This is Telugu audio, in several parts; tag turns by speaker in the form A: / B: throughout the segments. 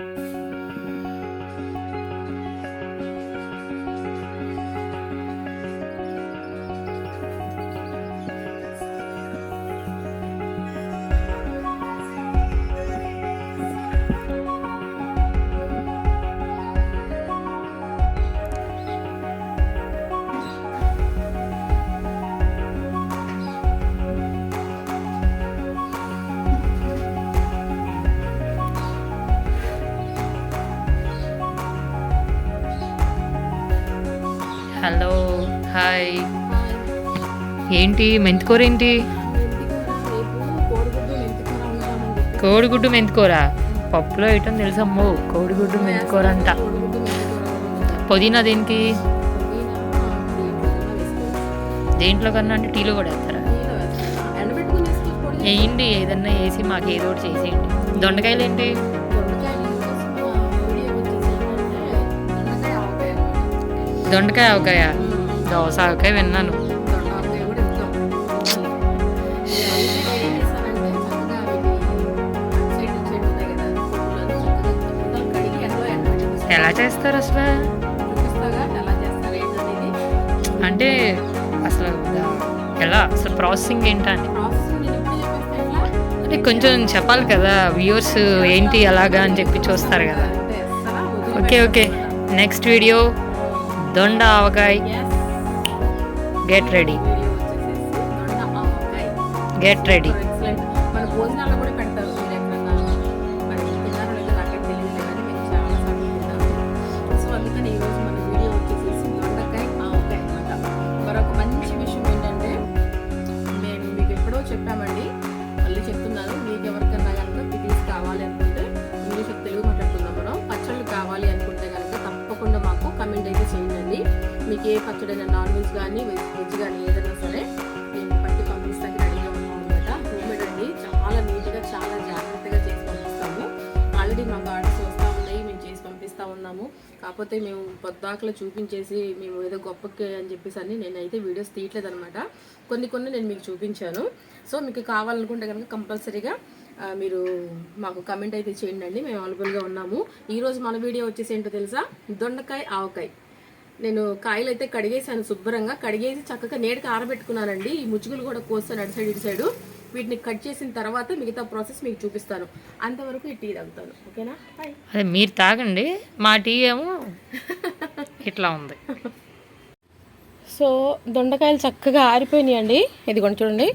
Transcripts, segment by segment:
A: thank you హాయ్ ఏంటి? మెంతికూర ఏంటి? కోడిగుడ్డు మెంతికూర. పప్పులో వేయటం తెలుసమ్మో కోడిగుడ్డు మెంతికూర అంట. పుదీనా దేనికి? దేంట్లో కన్నా అంటే టీలో కూడా వేస్తారా? వేయండి. ఏదన్నా వేసి మాకు ఏదో ఒకటి చేసేయండి. దొండకాయలు ఏంటి? దొండకాయ ఆవకాయ. దోస ఆవకాయ విన్నాను. ఎలా చేస్తారు అసలు? అంటే అసలు ఎలా? అసలు ప్రాసెసింగ్ ఏంటా అని? అంటే కొంచెం చెప్పాలి కదా వ్యూవర్స్ ఏంటి అలాగా అని చెప్పి చూస్తారు కదా. Okay okay. నెక్స్ట్ వీడియో దొండ avakaya. Get ready get ready
B: excellent మన భోజనాల్లో కానీ వెజ్ వెజ్ కానీ ఏదైనా సరే నేను పట్టి పంపిస్తానికి రెడీగా ఉన్నాం అనమాట హోమ్మేడ్ అండి. చాలా నీట్గా చాలా జాగ్రత్తగా చేసి పంపిస్తాము. ఆల్రెడీ మాకు ఆర్డర్స్ వస్తూ ఉన్నాయి. మేము చేసి పంపిస్తూ ఉన్నాము. కాకపోతే మేము పొద్దాకలు చూపించేసి మేము ఏదో గొప్పకి అని చెప్పేసి అని నేనైతే వీడియోస్ తీయట్లేదు అనమాట కొన్ని కొన్ని నేను మీకు చూపించాను. సో మీకు కావాలనుకుంటే కనుక కంపల్సరీగా మీరు మాకు కమెంట్ అయితే చేయండి అండి. మేము అవైలబుల్గా ఉన్నాము. ఈరోజు మన వీడియో వచ్చేసి ఏంటో తెలుసా? దొండకాయ ఆవకాయ. నేను కాయలు అయితే కడిగేసాను శుభ్రంగా. కడిగేసి చక్కగా నేడుకి ఆరబెట్టుకున్నానండి. ఈ ముచ్చుగులు కూడా కోస్తాను అటు సైడ్ ఇటు సైడు. వీటిని కట్ చేసిన తర్వాత మిగతా ప్రాసెస్ మీకు చూపిస్తాను. అంతవరకు ఈ టీ తాగుతాను. ఓకేనా?
A: అదే మీరు తాగండి. మా టీ ఏమో ఇట్లా ఉంది.
B: సో దొండకాయలు చక్కగా ఆరిపోయినాయి అండి ఇదిగోండి చూడండి.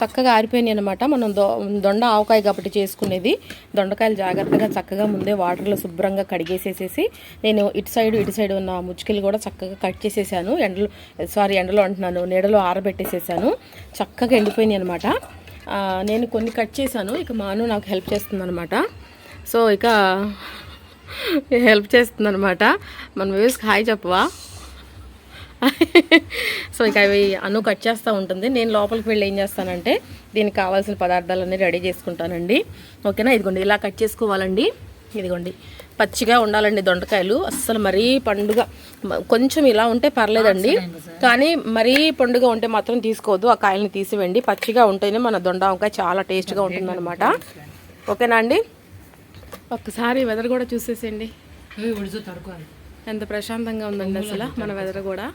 B: చక్కగా ఆరిపోయినాయి అనమాట మనం దొ దొండ ఆవకాయ కాబట్టి చేసుకునేది. దొండకాయలు జాగ్రత్తగా చక్కగా ముందే వాటర్లో శుభ్రంగా కడిగేసేసేసి నేను ఇటు సైడ్ ఇటు సైడ్ ఉన్న ముచ్చుకలు కూడా చక్కగా కట్ చేసేసాను. ఎండలో సారీ ఎండలో అంటున్నాను నీడలో ఆరబెట్టేసేసాను. చక్కగా ఎండిపోయినాయి అనమాట నేను కొన్ని కట్ చేశాను. ఇక మాను నాకు హెల్ప్ చేస్తుందనమాట సో ఇక హెల్ప్ చేస్తుందనమాట మన వ్యూస్కి హాయ్ చెప్పవా? సో ఇక అవి అను కట్ చేస్తూ ఉంటుంది. నేను లోపలికి వెళ్ళి ఏం చేస్తానంటే దీనికి కావాల్సిన పదార్థాలన్నీ రెడీ చేసుకుంటానండి. ఓకేనా? ఇదిగోండి ఇలా కట్ చేసుకోవాలండి. ఇదిగోండి పచ్చిగా ఉండాలండి దొండకాయలు. అస్సలు మరీ పండుగ కొంచెం ఇలా ఉంటే పర్లేదండి. కానీ మరీ పండుగ ఉంటే మాత్రం తీసుకోవద్దు. ఆ కాయల్ని తీసివేయండి పచ్చిగా ఉంటేనే మన దొండ వంకాయ చాలా టేస్ట్గా ఉంటుందన్నమాట. ఓకేనా అండి? ఒక్కసారి వెదర్ కూడా చూసేసేయండి. ఎంత ప్రశాంతంగా ఉందండి అసలు? మన వెదర్ కూడా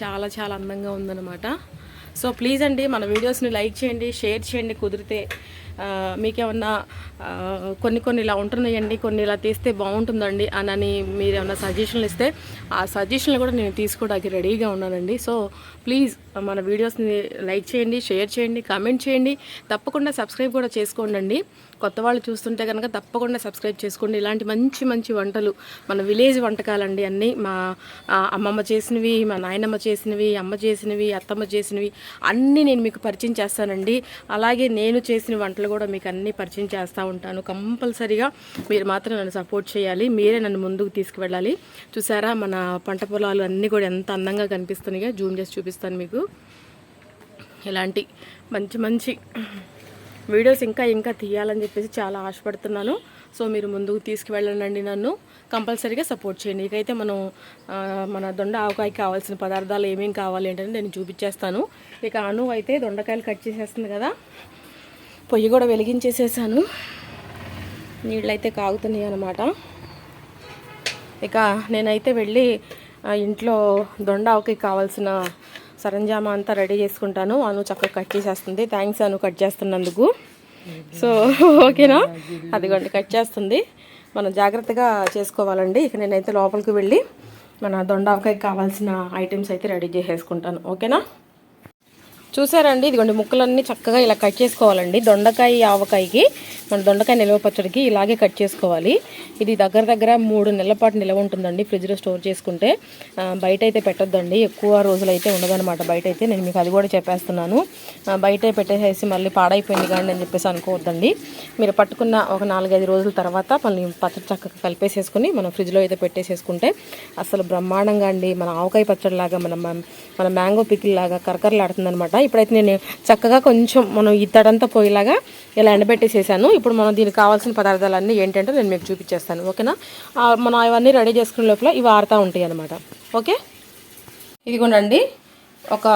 B: చాలా చాలా అందంగా ఉందన్నమాట. సో ప్లీజ్ అండి మన వీడియోస్ని లైక్ చేయండి షేర్ చేయండి కుదిరితే మీకేమన్నా కొన్ని కొన్ని ఇలా ఉంటున్నాయండి కొన్ని ఇలా తీస్తే బాగుంటుందండి అని అని మీరు ఏమన్నా సజెషన్లు ఇస్తే ఆ సజెషన్లు కూడా నేను తీసుకోవడానికి రెడీగా ఉన్నానండి. సో ప్లీజ్ మన వీడియోస్ని లైక్ చేయండి షేర్ చేయండి కామెంట్ చేయండి. తప్పకుండా సబ్స్క్రైబ్ కూడా చేసుకోండి కొత్త వాళ్ళు చూస్తుంటే కనుక తప్పకుండా సబ్స్క్రైబ్ చేసుకోండి. ఇలాంటి మంచి మంచి వంటలు మన విలేజ్ వంటకాలండి అన్నీ. మా అమ్మమ్మ చేసినవి మా నాయనమ్మ చేసినవి అమ్మ చేసినవి అత్తమ్మ చేసినవి అన్నీ నేను మీకు పరిచయం చేస్తానండి. అలాగే నేను చేసిన వంటలు కూడా మీకు అన్నీ పరిచయం చేస్తూ ఉంటాను. కంపల్సరీగా మీరు మాత్రం నన్ను సపోర్ట్ చేయాలి. మీరే నన్ను ముందుకు తీసుకువెళ్ళాలి. చూసారా మన పంట పొలాలు అన్నీ కూడా ఎంత అందంగా కనిపిస్తున్నాయో. జూమ్ చేసి చూపిస్తాను మీకు. ఇలాంటి మంచి మంచి వీడియోస్ ఇంకా ఇంకా తీయాలని చెప్పేసి చాలా ఆశపడుతున్నాను. సో మీరు ముందుకు తీసుకువెళ్ళండి నన్ను. కంపల్సరీగా సపోర్ట్ చేయండి. ఇకైతే మనం మన దొండ ఆవకాయకి కావాల్సిన పదార్థాలు ఏమేమి కావాలి ఏంటని నేను చూపించేస్తాను. ఇక అను అయితే దొండకాయలు కట్ చేసేస్తుంది కదా. పొయ్యి కూడా వెలిగించేసేసాను. నీళ్ళైతే కాగుతున్నాయి అనమాట ఇక నేనైతే వెళ్ళి ఇంట్లో దొండ దొండావుకి కావాల్సిన సరంజామా అంతా రెడీ చేసుకుంటాను. అను చక్కగా కట్ చేసేస్తుంది. థ్యాంక్స్ అను కట్ చేస్తున్నందుకు. సో ఓకేనా? అదిగోండి కట్ చేస్తుంది. మనం జాగ్రత్తగా చేసుకోవాలండి. ఇక నేనైతే లోపలికి వెళ్ళి మన దొండావకాయకి కావాల్సిన ఐటమ్స్ అయితే రెడీ చేసేసుకుంటాను. ఓకేనా? చూసారండి? ఇదిగోండి ముక్కలన్నీ చక్కగా ఇలా కట్ చేసుకోవాలండి. దొండకాయ ఆవకాయకి మన దొండకాయ నిల్వ పచ్చడికి ఇలాగే కట్ చేసుకోవాలి. ఇది దగ్గర దగ్గర మూడు నెలల పాటు నిల్వ ఉంటుందండి ఫ్రిడ్జ్లో స్టోర్ చేసుకుంటే. బయట అయితే పెట్టొద్దండి. ఎక్కువ రోజులు అయితే ఉండదన్నమాట బయట అయితే నేను మీకు అది కూడా చెప్పేస్తున్నాను. బయట పెట్టేసేసి మళ్ళీ పాడైపోయింది కానీ అని చెప్పేసి అనుకోవద్దండి. మీరు పట్టుకున్న ఒక నాలుగైదు రోజుల తర్వాత మళ్ళీ పచ్చడి చక్కగా కలిపేసేసుకుని మనం ఫ్రిడ్జ్లో అయితే పెట్టేసేసుకుంటే అసలు బ్రహ్మాండంగా అండి. మన ఆవకాయ పచ్చడిలాగా మన మన మ్యాంగో పికిల్ లాగా కరకరలాడుతుందనమాట అనమాట ఇప్పుడైతే నేను చక్కగా కొంచెం మనం ఈ తడంతా పోయేలాగా ఇలా ఎండబెట్టేసేసాను. ఇప్పుడు మనం దీనికి కావాల్సిన పదార్థాలన్నీ ఏంటంటే నేను మీకు చూపించేస్తాను. ఓకేనా? మనం అవన్నీ రెడీ చేసుకునే లోపల ఇవి ఆరుతూ ఉంటాయి అనమాట ఓకే? ఇదిగోండి ఒక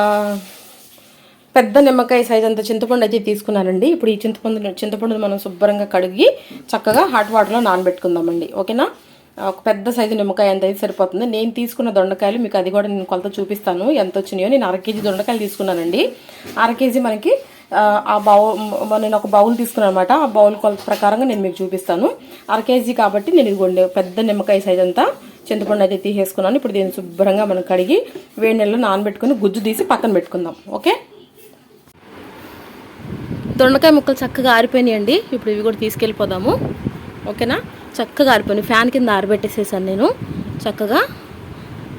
B: పెద్ద నిమ్మకాయ సైజ్ అంత చింతపండు అయితే తీసుకున్నానండి. ఇప్పుడు ఈ చింతపండు చింతపండుని మనం శుభ్రంగా కడిగి చక్కగా హాట్ వాటర్లో నానబెట్టుకుందామండి. ఓకేనా? ఒక పెద్ద సైజు నిమ్మకాయ ఎంత అయితే సరిపోతుంది నేను తీసుకున్న దొండకాయలు మీకు అది కూడా నేను కొలత చూపిస్తాను. ఎంత వచ్చినాయో. నేను అర కేజీ దొండకాయలు తీసుకున్నానండి. అర కేజీ మనకి ఆ, బౌల్ నేను ఒక బౌల్ తీసుకున్నాను అనమాట ఆ బౌల్ కొలత ప్రకారంగా నేను మీకు చూపిస్తాను. అర కేజీ కాబట్టి నేను ఇదిగోండి పెద్ద నిమ్మకాయ సైజ్ అంతా చింతపండు అయితే తీసేసుకున్నాను. ఇప్పుడు దీన్ని శుభ్రంగా మనం కడిగి వేడి నీళ్ళలో నానబెట్టుకుని గుజ్జు తీసి పక్కన పెట్టుకుందాం. ఓకే? దొండకాయ ముక్కలు చక్కగా ఆరిపోయినాయండి. ఇప్పుడు ఇవి కూడా తీసుకెళ్ళిపోదాము. ఓకేనా? చక్కగా ఆరిపోయినాయి. ఫ్యాన్ కింద ఆరబెట్టేసేసాను నేను. చక్కగా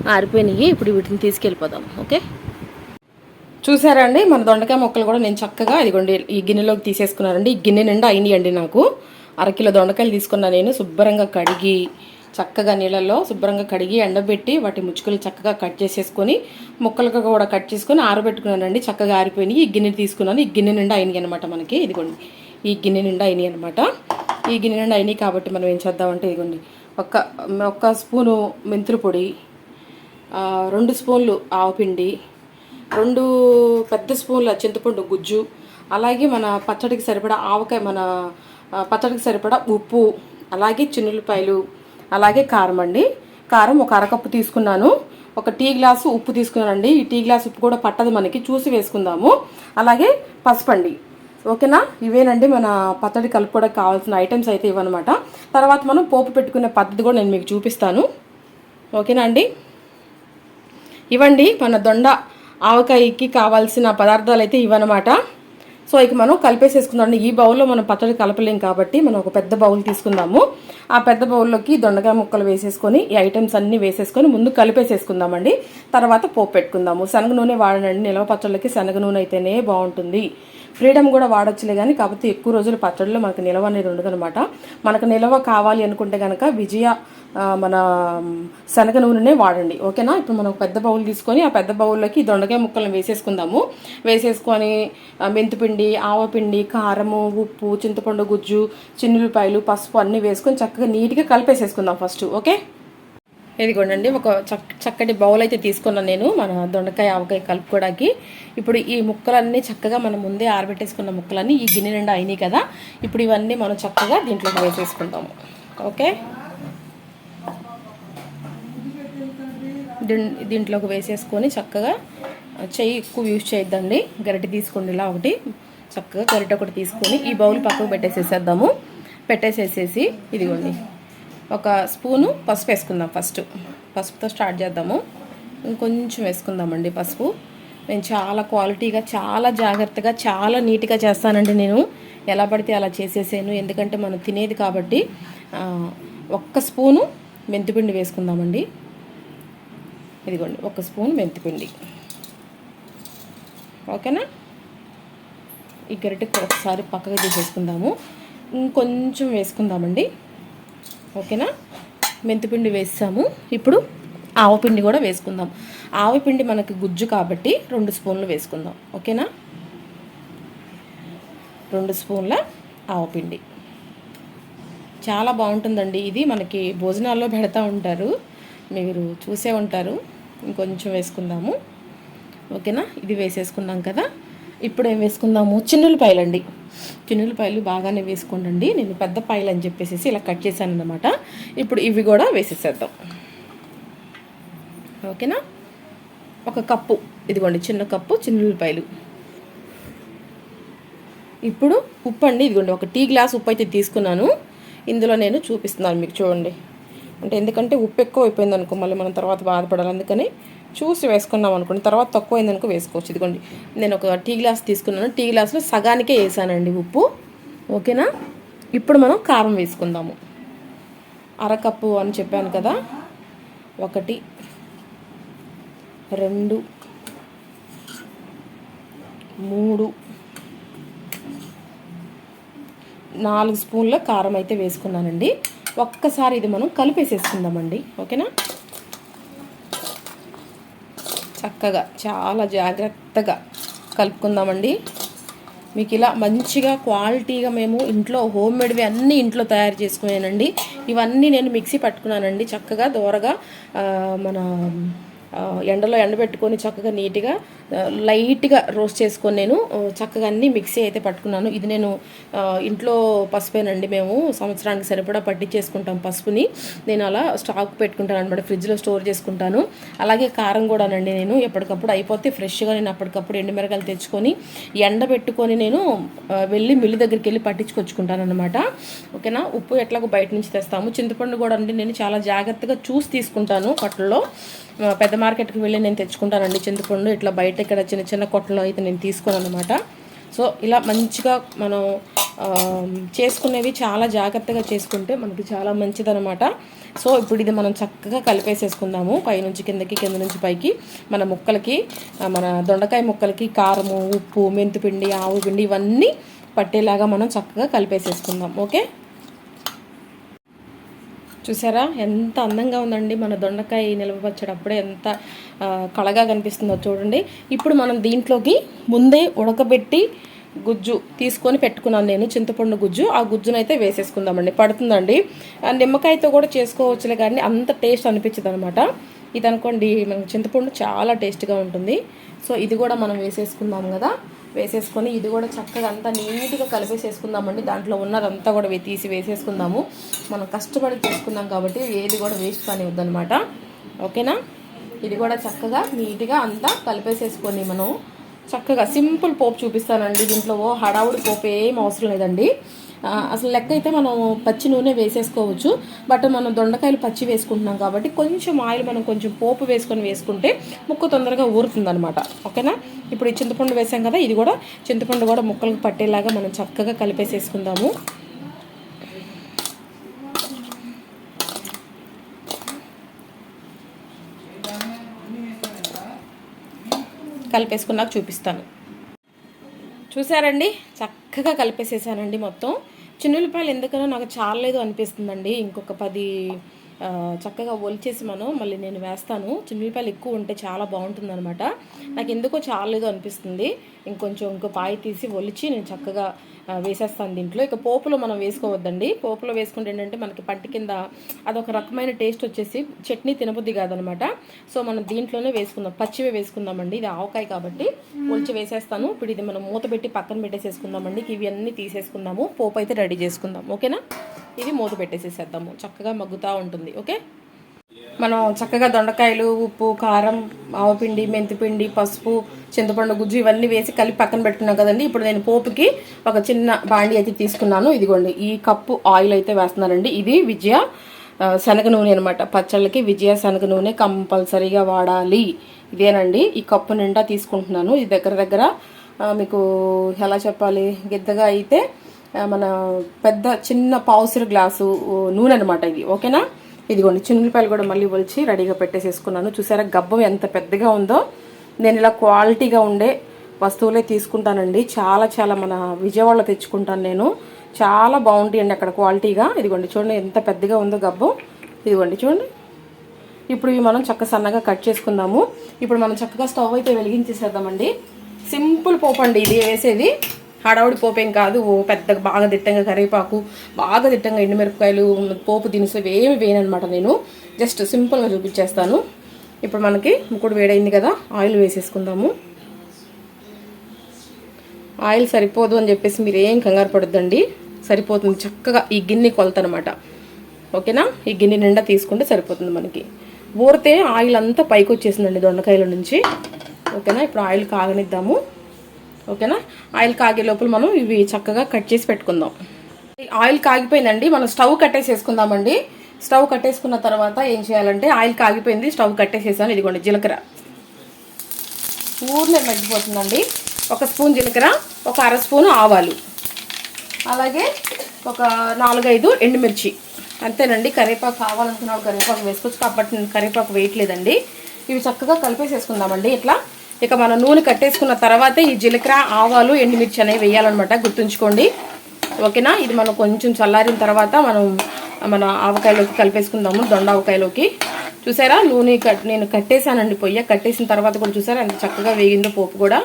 B: ఆరిపోయినాయి. ఇప్పుడు వీటిని తీసుకెళ్ళిపోదాం. ఓకే? చూసారా అండి? మన దొండకాయ మొక్కలు కూడా నేను చక్కగా ఇదిగోండి ఈ గిన్నెలోకి తీసేసుకున్నానండి. ఈ గిన్నె నిండా అయినాయండి నాకు. అరకిలో దొండకాయలు తీసుకున్నా నేను. శుభ్రంగా కడిగి చక్కగా నీళ్ళల్లో శుభ్రంగా కడిగి ఎండబెట్టి వాటి ముచ్చుకలు చక్కగా కట్ చేసేసుకొని ముక్కలుగా కూడా కట్ చేసుకొని ఆరబెట్టుకున్నానండి. చక్కగా ఆరిపోయినాయి. ఈ గిన్నె తీసుకున్నాను. ఈ గిన్నె నిండా అయినాయి అనమాట మనకి. ఇదిగోండి. ఈ గిన్నె నిండా అయినాయి అనమాట ఈ గిన్నె నిండా అయినాయి కాబట్టి మనం ఏం చేద్దామంటే ఇదిగోండి. ఒక్క ఒక్క స్పూను మెంతుల పొడి రెండు స్పూన్లు ఆవపిండి రెండు పెద్ద స్పూన్ల చింతపండు గుజ్జు అలాగే మన పచ్చడికి సరిపడా ఆవకాయ మన పచ్చడికి సరిపడా ఉప్పు అలాగే చిన్నులపాయలు అలాగే కారం అండి. కారం ఒక అరకప్పు తీసుకున్నాను. ఒక టీ గ్లాసు ఉప్పు తీసుకున్నానండి. ఈ టీ గ్లాస్ ఉప్పు కూడా పట్టదు మనకి. చూసి వేసుకుందాము. అలాగే పసుపండి. ఓకేనా? ఇవేనండి మన పచ్చడి కలుపుకోవడానికి కావాల్సిన ఐటమ్స్ అయితే ఇవన్నమాట. తర్వాత మనం పోపు పెట్టుకునే పద్ధతి కూడా నేను మీకు చూపిస్తాను. ఓకేనా అండి? ఇవండి మన దొండ ఆవకాయకి కావాల్సిన పదార్థాలు అయితే ఇవన్నమాట సో ఇక మనం కలిపేసేసుకుందాం ఈ బౌల్లో మనం పచ్చడి కలపలేం కాబట్టి మనం ఒక పెద్ద బౌల్ తీసుకుందాము. ఆ పెద్ద బౌల్లోకి దొండకాయ ముక్కలు వేసేసుకొని ఈ ఐటమ్స్ అన్నీ వేసేసుకొని ముందు కలిపేసేసుకుందామండి తర్వాత పోపు పెట్టుకుందాము. శనగ నూనె వాడనండి నిలవ పచ్చళ్ళకి శనగ నూనె అయితేనే బాగుంటుంది. ఫ్రీడమ్ కూడా వాడొచ్చులే కానీ కాకపోతే ఎక్కువ రోజులు పచ్చడిలో మనకు నిలవ అనేది ఉండదనమాట మనకు నిలవ కావాలి అనుకుంటే కనుక విజయ మన శనగ నూనెనే వాడండి. ఓకేనా? ఇప్పుడు మనం పెద్ద బౌల్ తీసుకొని ఆ పెద్ద బౌల్లోకి దొండకాయ ముక్కలను వేసేసుకుందాము. వేసేసుకొని మెంతిపిండి ఆవపిండి కారము ఉప్పు చింతపండు గుజ్జు చిన్నులపాయలు పసుపు అన్నీ వేసుకొని చక్కగా నీట్గా కలిపేసేసుకుందాం ఫస్ట్. ఓకే? ఇదిగోండి ఒక చక్కటి బౌల్ అయితే తీసుకున్నాను నేను మన దొండకాయ ఆవకాయ కలుపుకోవడానికి ఇప్పుడు ఈ ముక్కలన్నీ చక్కగా మనం ముందే ఆరబెట్టేసుకున్న ముక్కలన్నీ ఈ గిన్నె నిండా అయినాయి కదా ఇప్పుడు ఇవన్నీ మనం చక్కగా దీంట్లోకి వేసేసుకుంటాము ఓకే? దీన్- దీంట్లోకి వేసేసుకొని చక్కగా చెయ్యి ఎక్కువ యూజ్ చేయొద్దండి గరిటె తీసుకోండి ఇలా ఒకటి. చక్కగా గరిటె ఒకటి తీసుకొని ఈ బౌల్ పక్కకు పెట్టేసేసేద్దాము. పెట్టేసేసేసి ఇదిగోండి. ఒక స్పూను పసుపు వేసుకుందాం ఫస్ట్. పసుపుతో స్టార్ట్ చేద్దాము. ఇంకొంచెం వేసుకుందామండి పసుపు. నేను చాలా క్వాలిటీగా చాలా జాగ్రత్తగా చాలా నీట్గా చేస్తానండి నేను. ఎలా పడితే అలా చేసేసాను. ఎందుకంటే మనం తినేది కాబట్టి ఒక్క స్పూను మెంతిపిండి వేసుకుందామండి. ఇదిగోండి ఒక స్పూన్ మెంతిపిండి. ఓకేనా? ఈ గరిటెకి ఒకసారి పక్కగా తీసేసుకుందాము ఇంకొంచెం వేసుకుందామండి. ఓకేనా? మెంతిపిండి వేసాము ఇప్పుడు ఆవపిండి కూడా వేసుకుందాం. ఆవపిండి మనకి గుజ్జు కాబట్టి రెండు స్పూన్లు వేసుకుందాం. ఓకేనా? రెండు స్పూన్ల ఆవపిండి చాలా బాగుంటుందండి. ఇది మనకి భోజనాల్లో పెడతా ఉంటారు. మీరు చూసే ఉంటారు. ఇంకొంచెం వేసుకుందాము. ఓకేనా? ఇది వేసేసుకున్నాం కదా. ఇప్పుడు ఏం వేసుకుందాము? చిన్నులపాయలండి. చిన్నులపాయలు బాగానే వేసుకోండి నేను పెద్ద పాయలు అని చెప్పేసి ఇలా కట్ చేశాను అనమాట ఇప్పుడు ఇవి కూడా వేసేసేద్దాం. ఓకేనా? ఒక కప్పు. ఇదిగోండి చిన్న కప్పు చిన్నులపాయలు ఇప్పుడు ఉప్పు అండి ఇదిగోండి ఒక టీ గ్లాస్ ఉప్పు అయితే తీసుకున్నాను. ఇందులో నేను చూపిస్తున్నాను మీకు చూడండి. అంటే ఎందుకంటే ఉప్పు ఎక్కువ అయిపోయింది అనుకో మళ్ళీ మనం తర్వాత బాధపడాలి. అందుకని చూసి వేసుకున్నాం అనుకోండి తర్వాత తక్కువ అయిందనుకో వేసుకోవచ్చు. ఇదిగోండి నేను ఒక టీ గ్లాస్ తీసుకున్నాను. టీ గ్లాస్లో సగానికే వేసానండి ఉప్పు. ఓకేనా? ఇప్పుడు మనం కారం వేసుకుందాము. అరకప్పు అని చెప్పాను కదా ఒకటి రెండు మూడు నాలుగు స్పూన్ల కారం అయితే వేసుకున్నానండి. ఒక్కసారి ఇది మనం కలిపేసేసుకుందామండి. ఓకేనా? చక్కగా చాలా జాగ్రత్తగా కలుపుకుందామండి. మీకు ఇలా మంచిగా క్వాలిటీగా మేము ఇంట్లో హోమ్ మేడ్వి అన్నీ ఇంట్లో తయారు చేసుకునేనండి. ఇవన్నీ నేను మిక్సీ పట్టుకున్నానండి చక్కగా దోరగా మన ఎండలో ఎండబెట్టుకొని చక్కగా నీట్గా లైట్గా రోస్ట్ చేసుకొని నేను చక్కగా అన్ని మిక్సీ అయితే పట్టుకున్నాను. ఇది నేను ఇంట్లో పసుపేనండి మేము. సంవత్సరానికి సరిపడా పట్టించేసుకుంటాం పసుపుని. నేను అలా స్టాక్ పెట్టుకుంటాను అనమాట ఫ్రిడ్జ్లో స్టోర్ చేసుకుంటాను. అలాగే కారం కూడానండి నేను ఎప్పటికప్పుడు అయిపోతే ఫ్రెష్గా నేను అప్పటికప్పుడు ఎండుమిరకాయలు తెచ్చుకొని ఎండబెట్టుకొని నేను వెళ్ళి మిల్లు దగ్గరికి వెళ్ళి పట్టించుకొచ్చుకుంటాను అనమాట ఓకేనా? ఉప్పు ఎట్లాగో బయట నుంచి తెస్తాము. చింతపండు కూడా అండి నేను చాలా జాగ్రత్తగా చూసి తీసుకుంటాను పట్లలో పెద్ద మార్కెట్కి వెళ్ళి నేను తెచ్చుకుంటానండి చింతపండు. ఇట్లా బయట ఇక్కడ చిన్న చిన్న కొట్టలో అయితే నేను తీసుకోను అనమాట సో ఇలా మంచిగా మనం చేసుకునేవి చాలా జాగ్రత్తగా చేసుకుంటే మనకి చాలా మంచిదనమాట సో ఇప్పుడు ఇది మనం చక్కగా కలిపేసేసుకుందాము. పైనుంచి కిందకి కింద నుంచి పైకి మన ముక్కలకి మన దొండకాయ ముక్కలకి కారము ఉప్పు మెంతిపిండి ఆవు పిండి ఇవన్నీ పట్టేలాగా మనం చక్కగా కలిపేసేసుకుందాం. ఓకే? చూసారా? ఎంత అందంగా ఉందండి మన దొండకాయ నిల్వ ఎంత కళగా కనిపిస్తుందో చూడండి. ఇప్పుడు మనం దీంట్లోకి ముందే ఉడకబెట్టి గుజ్జు తీసుకొని పెట్టుకున్నాను నేను చింతపండు గుజ్జు. ఆ గుజ్జునైతే వేసేసుకుందామండి. పడుతుందండి. నిమ్మకాయతో కూడా చేసుకోవచ్చులే కానీ అంత టేస్ట్ అనిపించదు అనమాట ఇది అనుకోండి మనకి చింతపండు చాలా టేస్ట్గా ఉంటుంది. సో ఇది కూడా మనం వేసేసుకుందాం కదా. వేసేసుకొని ఇది కూడా చక్కగా అంతా నీట్గా కలిపేసేసుకుందామండి. దాంట్లో ఉన్నదంతా కూడా తీసి వేసేసుకుందాము. మనం కష్టపడి చేసుకుందాం కాబట్టి ఏది కూడా వేస్ట్ కానీ ఓకేనా? ఇది కూడా చక్కగా నీట్గా అంతా కలిపేసేసుకొని మనం చక్కగా సింపుల్ పోపు చూపిస్తానండి దీంట్లో. ఓ హడావుడి పోపు ఏం అవసరం లేదండి. అసలు లెక్క అయితే మనం పచ్చి నూనె వేసేసుకోవచ్చు బట్ మనం దొండకాయలు పచ్చి వేసుకుంటున్నాం కాబట్టి కొంచెం ఆయిల్ మనం కొంచెం పోపు వేసుకొని వేసుకుంటే ముక్క తొందరగా ఊరుతుందనమాట ఓకేనా? ఇప్పుడు ఈ చింతపండు వేసాం కదా ఇది కూడా చింతపండు కూడా ముక్కలకు పట్టేలాగా మనం చక్కగా కలిపేసేసుకుందాము. కలిపేసుకున్నాక చూపిస్తాను. చూసారండి? చక్కగా కలిపేసేసానండి మొత్తం. చిన్నులపాయలు ఎందుకనో నాకు చాలలేదు అనిపిస్తుందండి. ఇంకొక పది చక్కగా ఒలిచేసి మనం మళ్ళీ నేను వేస్తాను. చిన్నులపాయలు ఎక్కువ ఉంటే చాలా బాగుంటుంది అనమాట నాకు ఎందుకో చాలేదు అనిపిస్తుంది. ఇంకొంచెం ఇంకో పాయి తీసి ఒలిచి నేను చక్కగా వేసేస్తాను దీంట్లో. ఇక పోపులో మనం వేసుకోవద్దండి. పోపులో వేసుకుంటే ఏంటంటే మనకి పంట కింద అదొక రకమైన టేస్ట్ వచ్చేసి చట్నీ తినబుద్ధి కాదనమాట సో మనం దీంట్లోనే వేసుకుందాం. పచ్చివే వేసుకుందామండి. ఇది ఆవకాయ కాబట్టి ఒలిచి వేసేస్తాను. ఇప్పుడు ఇది మనం మూత పెట్టి పక్కన పెట్టేసేసుకుందామండి. ఇవి అన్నీ తీసేసుకుందాము. పోపు అయితే రెడీ చేసుకుందాం. ఓకేనా? ఇది మూత పెట్టేసేసేద్దాము. చక్కగా మగ్గుతూ ఉంటుంది ఓకే? మనం చక్కగా దొండకాయలు ఉప్పు కారం ఆవపిండి మెంతిపిండి పసుపు చింతపండు గుజ్జు ఇవన్నీ వేసి కలిపి పక్కన పెట్టుకున్నాం కదండి. ఇప్పుడు నేను పోపుకి ఒక చిన్న బాండి అయితే తీసుకున్నాను. ఇదిగోండి ఈ కప్పు ఆయిల్ అయితే వేస్తున్నానండి ఇది విజయ శనగ నూనె అనమాట పచ్చళ్ళకి విజయ శనగ నూనె కంపల్సరీగా వాడాలి. ఇదేనండి ఈ కప్పు నిండా తీసుకుంటున్నాను. ఇది దగ్గర దగ్గర మీకు ఎలా చెప్పాలి? గిద్దగా అయితే మన పెద్ద చిన్న పావుసిరు గ్లాసు నూనె అనమాట ఇది. ఓకేనా? ఇదిగోండి చిన్నపాయలు కూడా మళ్ళీ ఒలిచి రెడీగా పెట్టేసేసుకున్నాను. చూసారా గబ్బం ఎంత పెద్దగా ఉందో. నేను ఇలా క్వాలిటీగా ఉండే వస్తువులే తీసుకుంటానండి. చాలా చాలా మన విజయవాడలో తెచ్చుకుంటాను నేను. చాలా బాగుంటాయండి అక్కడ క్వాలిటీగా. ఇదిగోండి చూడండి ఎంత పెద్దగా ఉందో గబ్బం. ఇదిగోండి చూడండి. ఇప్పుడు ఇవి మనం చక్క సన్నగా కట్ చేసుకుందాము. ఇప్పుడు మనం చక్కగా స్టవ్ అయితే వెలిగించేసేద్దామండి. సింపుల్ పోపు అండి ఇది వేసేది. హడావుడి పోపేం కాదు. ఓ పెద్ద బాగా దిట్టంగా కరివేపాకు బాగా దిట్టంగా ఎండుమిరపకాయలు పోపు దినుసులు ఏమి వేయనమాట నేను. జస్ట్ సింపుల్గా చూపించేస్తాను. ఇప్పుడు మనకి ముక్కుడు వేడైంది కదా ఆయిల్ వేసేసుకుందాము. ఆయిల్ సరిపోదు అని చెప్పేసి మీరు ఏం కంగారు పడద్దండి. సరిపోతుంది చక్కగా ఈ గిన్నె కొలత అనమాట ఓకేనా? ఈ గిన్నె నిండా తీసుకుంటే సరిపోతుంది మనకి. ఊరితే ఆయిల్ అంతా పైకి వచ్చేసిందండి దొండకాయల నుంచి. ఓకేనా? ఇప్పుడు ఆయిల్ కాగనిద్దాము. ఓకేనా? ఆయిల్ కాగే లోపల మనం ఇవి చక్కగా కట్ చేసి పెట్టుకుందాం. ఆయిల్ కాగిపోయిందండి. మనం స్టవ్ కట్టేసేసుకుందామండి. స్టవ్ కట్టేసుకున్న తర్వాత ఏం చేయాలంటే ఆయిల్ కాగిపోయింది స్టవ్ కట్టేసేసాను. ఇదిగోండి జీలకర్ర. ఊర్లో మగ్గిపోతుందండి. ఒక స్పూన్ జీలకర్ర ఒక అర స్పూన్ ఆవాలు. అలాగే ఒక నాలుగైదు ఎండుమిర్చి. అంతేనండి కరివేపాకు కావాలనుకున్న కరివేపాకు వేసుకోవచ్చు. కాబట్టి కరివేపాకు వేయట్లేదండి. ఇవి చక్కగా కలిపేసేసుకుందామండి. ఇట్లా ఇక మన నూనె కట్టేసుకున్న తర్వాతే ఈ జీలకర్ర ఆవాలు ఎండుమిర్చి అనేవి వేయాలన్నమాట. గుర్తుంచుకోండి. ఓకేనా? ఇది మనం కొంచెం చల్లారిన తర్వాత మనం మన ఆవకాయలోకి కలిపేసుకుందాము దొండ ఆవకాయలోకి. చూసారా? నూనె కట్ నేను కట్టేశానండి పొయ్య. కట్టేసిన తర్వాత కూడా చూసారా? ఎంత చక్కగా వేగిందో పోపు కూడా.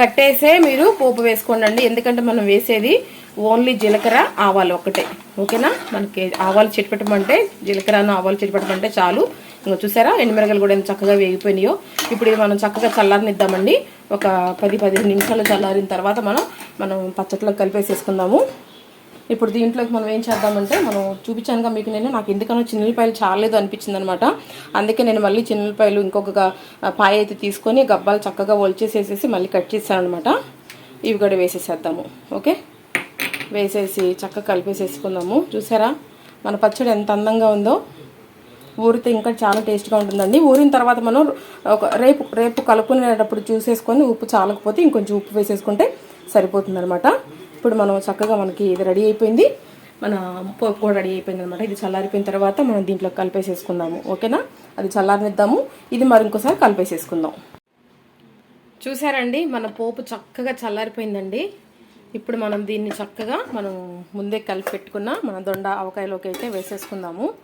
B: కట్టేసే మీరు పోపు వేసుకోండి ఎందుకంటే మనం వేసేది ఓన్లీ జీలకర్ర ఆవాలు ఒకటే ఓకేనా? మనకి ఆవాలు చెట్టు పెట్టమంటే జీలకర్రను ఆవాలు చెట్టు పెట్టమంటే చాలు. ఇంకా చూసారా? ఎండుమిరగలు కూడా ఎంత చక్కగా వేగిపోయినాయో. ఇప్పుడు ఇది మనం చక్కగా చల్లారనిద్దామండి. ఒక పది పదిహేను నిమిషాలు చల్లారిన తర్వాత మనం మనం పచ్చట్లో కలిపేసేసుకుందాము. ఇప్పుడు దీంట్లోకి మనం ఏం చేద్దామంటే మనం చూపించానుగా మీకు నేను నాకు ఎందుకనో చిన్నపాయలు చాలేదు అనిపించింది అనమాట అందుకే నేను మళ్ళీ చిన్నపాయలు ఇంకొక పాయ అయితే తీసుకొని గబ్బాలు చక్కగా ఒలిచేసేసేసి మళ్ళీ కట్ చేశాను అనమాట ఇవి కూడా వేసేసేద్దాము. ఓకే? వేసేసి చక్కగా కలిపేసేసుకుందాము. చూసారా? మన పచ్చడి ఎంత అందంగా ఉందో. ఊరితే ఇంకా చాలా టేస్ట్గా ఉంటుందండి. ఊరిన తర్వాత మనం ఒక రేపు రేపు కలుపుకునేటప్పుడు చూసేసుకొని ఉప్పు చాలకపోతే ఇంకొంచెం ఉప్పు వేసేసుకుంటే సరిపోతుందనమాట ఇప్పుడు మనం చక్కగా మనకి ఇది రెడీ అయిపోయింది. మన పోపు కూడా రెడీ అయిపోయింది అనమాట ఇది చల్లారిపోయిన తర్వాత మనం దీంట్లో కలిపేసేసుకుందాము. ఓకేనా? అది చల్లారనిద్దాము. ఇది మరి ఇంకోసారి కలిపేసేసుకుందాం. చూసారండి? మన పోపు చక్కగా చల్లారిపోయిందండి. ఇప్పుడు మనం దీన్ని చక్కగా మనం ముందే కలిపి పెట్టుకున్న మన దొండ ఆవకాయలోకి అయితే వేసేసుకుందాము.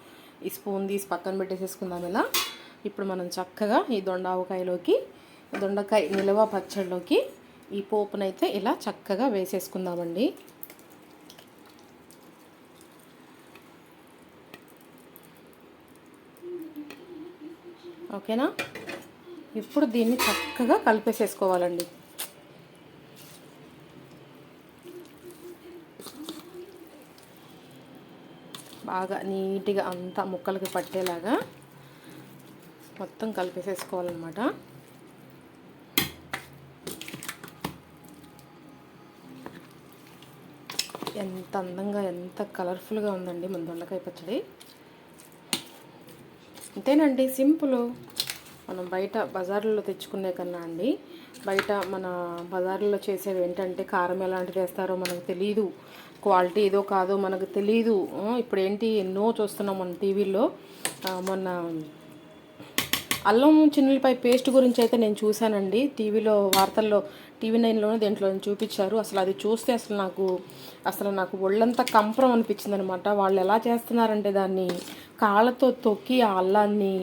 B: ఈ స్పూన్ తీసి పక్కన పెట్టేసేసుకుందాం ఇలా. ఇప్పుడు మనం చక్కగా ఈ దొండావకాయలోకి దొండకాయ నిలవ పచ్చడిలోకి ఈ పోపునైతే ఇలా చక్కగా వేసేసుకుందామండి. ఓకేనా? ఇప్పుడు దీన్ని చక్కగా కలిపేసేసుకోవాలండి. బాగా నీట్గా అంతా ముక్కలకి పట్టేలాగా మొత్తం కలిపేసేసుకోవాలన్నమాట. ఎంత అందంగా ఎంత కలర్ఫుల్గా ఉందండి మన దొండకాయ పచ్చడి. అంతేనండి సింపుల్. మనం బయట బజార్లో తెచ్చుకునే కన్నా అండి బయట మన బజార్లో చేసేవి ఏంటంటే కారం ఎలాంటిది వేస్తారో మనకు తెలియదు క్వాలిటీ ఏదో కాదో మనకు తెలియదు ఇప్పుడు ఏంటి ఎన్నో చూస్తున్నాం మన టీవీలో మొన్న అల్లం చిన్నులపై పేస్ట్ గురించి అయితే నేను చూశానండి. టీవీలో వార్తల్లో టీవీ నైన్లోనే దేంట్లో చూపించారు. అసలు అది చూస్తే అసలు నాకు అసలు నాకు ఒళ్ళంతా కంపరం అనిపించింది అనమాట వాళ్ళు ఎలా చేస్తున్నారంటే దాన్ని కాళ్ళతో తొక్కి ఆ అల్లాన్ని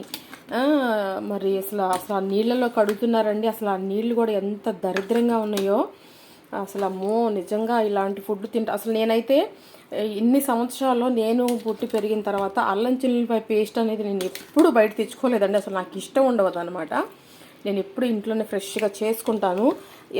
B: మరి అసలు అసలు ఆ నీళ్ళలో కడుగుతున్నారండి. అసలు ఆ నీళ్ళు కూడా ఎంత దరిద్రంగా ఉన్నాయో. అసలు అమ్మో నిజంగా ఇలాంటి ఫుడ్ తింటా అసలు నేనైతే ఇన్ని సంవత్సరాల్లో నేను పుట్టి పెరిగిన తర్వాత అల్లం చిల్లిపాయ పేస్ట్ అనేది నేను ఎప్పుడు బయట తెచ్చుకోలేదండి. అసలు నాకు ఇష్టం ఉండదు అనమాట నేను ఎప్పుడు ఇంట్లోనే ఫ్రెష్గా చేసుకుంటాను.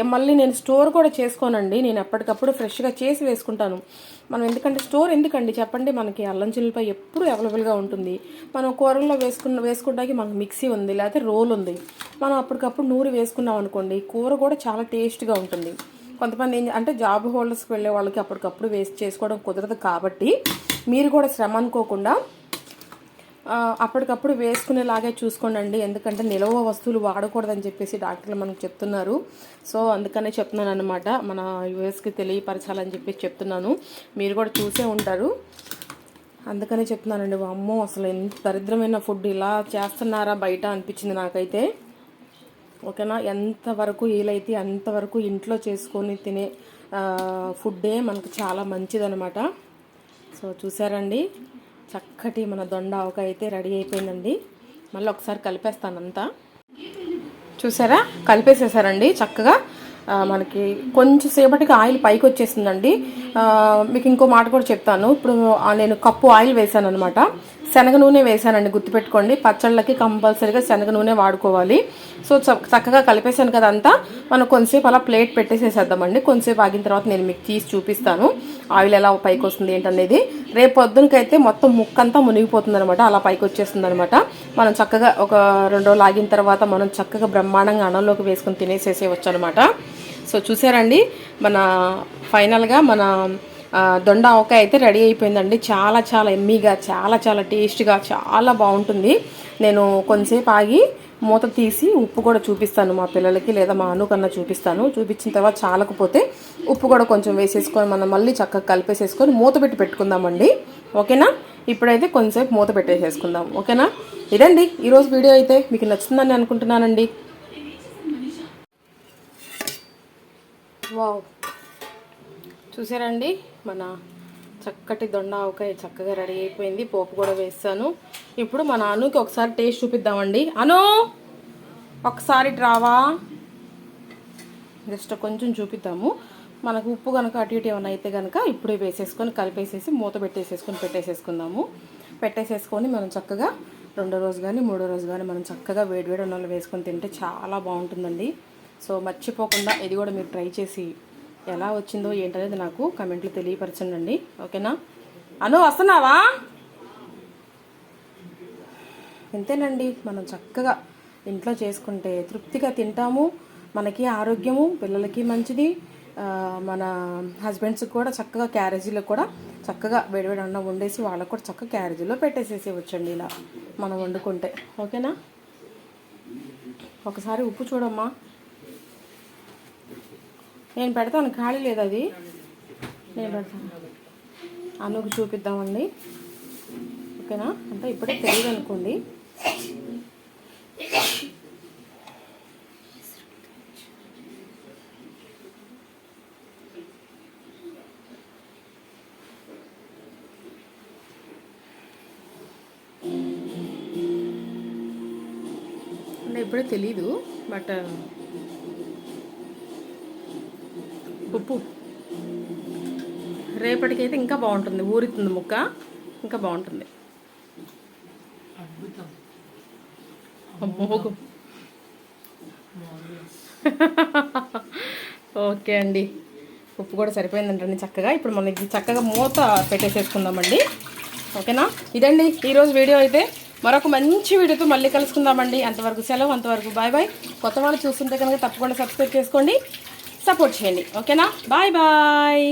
B: మళ్ళీ నేను స్టోర్ కూడా చేసుకోనండి. నేను ఎప్పటికప్పుడు ఫ్రెష్గా చేసి వేసుకుంటాను. మనం ఎందుకంటే స్టోర్ ఎందుకండి? చెప్పండి. మనకి అల్లం చిల్లిపాయ ఎప్పుడు అవైలబుల్గా ఉంటుంది. మనం కూరల్లో వేసుకున్న వేసుకోవడానికి మనకు మిక్సీ ఉంది లేకపోతే రోల్ ఉంది. మనం అప్పటికప్పుడు నూరి వేసుకున్నాం అనుకోండి కూర కూడా చాలా టేస్ట్గా ఉంటుంది. కొంతమంది ఏం అంటే జాబ్ హోల్డర్స్కి వెళ్ళే వాళ్ళకి అప్పటికప్పుడు వేస్ట్ చేసుకోవడం కుదరదు కాబట్టి మీరు కూడా శ్రమ అనుకోకుండా అప్పటికప్పుడు వేసుకునేలాగే చూసుకోండి ఎందుకంటే నిలవ వస్తువులు వాడకూడదని చెప్పేసి డాక్టర్లు మనకు చెప్తున్నారు. సో అందుకనే చెప్తున్నాను అనమాట మన యూఎస్కి తెలియపరచాలని చెప్పేసి చెప్తున్నాను. మీరు కూడా చూసే ఉంటారు. అందుకనే చెప్తున్నానండి. అమ్మో అసలు ఎంత దరిద్రమైన ఫుడ్ ఇలా చేస్తున్నారా బయట అనిపించింది నాకైతే. ఓకేనా? ఎంతవరకు వీలైతే అంతవరకు ఇంట్లో చేసుకొని తినే ఫుడ్డే మనకు చాలా మంచిదనమాట సో చూసారండి? చక్కటి మన దొండ ఆవకాయ అయితే రెడీ అయిపోయిందండి. మళ్ళీ ఒకసారి కలిపేస్తానంతా. చూసారా? కలిపేసేసారండి చక్కగా. మనకి కొంచెం సేపటికి ఆయిల్ పైకి వచ్చేసిందండి. మీకు ఇంకో మాట కూడా చెప్తాను. ఇప్పుడు నేను కప్పు ఆయిల్ వేసాను అనమాట శనగ నూనె వేసానండి గుర్తుపెట్టుకోండి. పచ్చళ్ళకి కంపల్సరీగా శనగ నూనె వాడుకోవాలి. సో చక్కగా కలిపేసాను కదంతా మనం కొంతసేపు అలా ప్లేట్ పెట్టేసేసేద్దామండి. కొంతసేపు ఆగిన తర్వాత నేను మీకు తీసి చూపిస్తాను. ఆయిల్ ఎలా పైకి వస్తుంది ఏంటనేది. రేపు పొద్దునకైతే మొత్తం ముక్కంతా మునిగిపోతుంది అనమాట అలా పైకి వచ్చేస్తుంది అనమాట మనం చక్కగా ఒక రెండు రోజులు ఆగిన తర్వాత మనం చక్కగా బ్రహ్మాండంగా అన్నంలోకి వేసుకొని తినేసేసేవచ్చు అనమాట సో చూసారండి? మన ఫైనల్గా మన దొండ ఆవకాయ అయితే రెడీ అయిపోయిందండి. చాలా చాలా ఎమ్మీగా చాలా చాలా టేస్ట్గా చాలా బాగుంటుంది. నేను కొంతసేపు ఆగి మూత తీసి ఉప్పు కూడా చూపిస్తాను మా పిల్లలకి లేదా మా అనుకన్నా చూపిస్తాను. చూపించిన తర్వాత చాలకపోతే ఉప్పు కూడా కొంచెం వేసేసుకొని మనం మళ్ళీ చక్కగా కలిపేసేసుకొని మూత పెట్టి పెట్టుకుందామండి. ఓకేనా? ఇప్పుడైతే కొంచెంసేపు మూత పెట్టేసేసుకుందాం. ఓకేనా? ఇదండి. ఈరోజు వీడియో అయితే మీకు నచ్చిందని అనుకుంటున్నానండి. వావ్. చూసారండి? మన చక్కటి దొండ ఆవకాయ చక్కగా రెడీ అయిపోయింది. పోపు కూడా వేస్తాను. ఇప్పుడు మన అనుకి ఒకసారి టేస్ట్ చూపిద్దామండి. అను! ఒకసారి రావా జస్ట్ కొంచెం చూపిద్దాము. మనకు ఉప్పు కనుక అటు ఇటు ఏమైనా అయితే కనుక ఇప్పుడే వేసేసుకొని కలిపేసేసి మూత పెట్టేసేసుకొని పెట్టేసేసుకుందాము. పెట్టేసేసుకొని మనం చక్కగా రెండో రోజు కానీ మూడో రోజు కానీ మనం చక్కగా వేడివేడి అన్నంలో వేసుకొని తింటే చాలా బాగుంటుందండి. సో మర్చిపోకుండా ఇది కూడా మీరు ట్రై చేసి ఎలా వచ్చిందో ఏంటనేది నాకు కమెంట్లు తెలియపరచండి ఓకేనా? అను వస్తున్నావా? ఇంతేనండి. మనం చక్కగా ఇంట్లో చేసుకుంటే తృప్తిగా తింటాము. మనకి ఆరోగ్యము పిల్లలకి మంచిది. మన హస్బెండ్స్కి కూడా చక్కగా క్యారేజీలో కూడా చక్కగా వేడివేడి అన్నం వండేసి వాళ్ళకు కూడా చక్కగా క్యారేజీలో పెట్టేసేసి వచ్చండి ఇలా మనం వండుకుంటే. ఓకేనా? ఒకసారి ఉప్పు చూడమ్మా. నేను పెడతాను ఖాళీ లేదు అది. నేను పెడతాను. అనుకు చూపిద్దామండి. ఓకేనా? అంటే ఇప్పుడే తెలియదు అనుకోండి. ఇప్పుడే తెలీదు బట్ ఉప్పు. రేపటికైతే ఇంకా బాగుంటుంది. ఊరుతుంది ముక్క. ఇంకా బాగుంటుంది. ఓకే అండి. ఉప్పు కూడా సరిపోయిందంటండి చక్కగా. ఇప్పుడు మనం ఇది చక్కగా మూత పెట్టేసేసుకుందామండి. ఓకేనా? ఇదండి ఈరోజు వీడియో అయితే. మరొక మంచి వీడియోతో మళ్ళీ కలుసుకుందామండి. అంతవరకు సెలవు అంతవరకు బాయ్ బాయ్. కొత్త వాళ్ళు చూస్తుంటే కనుక తప్పకుండా సబ్స్క్రైబ్ చేసుకోండి. సపోర్ట్ చేయండి. ఓకేనా? Bye bye.